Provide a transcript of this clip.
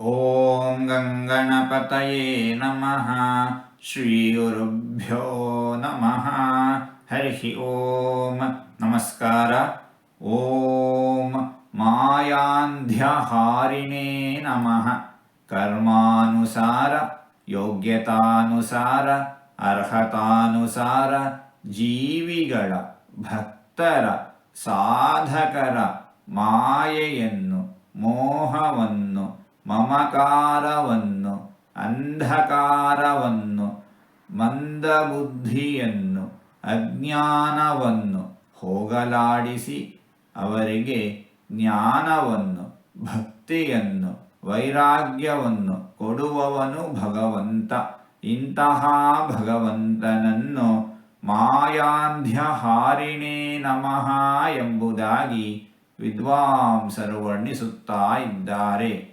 ॐ गङ्गणपतये नमः श्रीगुरुभ्यो नमः हरिः ॐ नमस्कार ॐ मायान्ध्यहारिणे नमः कर्मानुसार ಯೋಗ್ಯತಾನುಸಾರ ಅರ್ಹತಾನುಸಾರ ಜೀವಿಗಳ ಭಕ್ತರ ಸಾಧಕರ ಮಾಯೆಯನ್ನು ಮೋಹವನ್ನು ಮಮಕಾರವನ್ನು, ಅಂಧಕಾರವನ್ನು, ಮಂದಬುದ್ಧಿಯನ್ನು, ಅಜ್ಞಾನವನ್ನು ಹೋಗಲಾಡಿಸಿ ಅವರಿಗೆ ಜ್ಞಾನವನ್ನು, ಭಕ್ತಿಯನ್ನು, ವೈರಾಗ್ಯವನ್ನು ಕೊಡುವವನು ಭಗವಂತ. ಇಂತಹ ಭಗವಂತನನ್ನು ಮಾಯಾಂಧ್ಯಹಾರಿಣೇ ನಮಃ ಎಂಬುದಾಗಿ ವಿದ್ವಾಂಸರು ವರ್ಣಿಸುತ್ತಾ ಇದ್ದಾರೆ.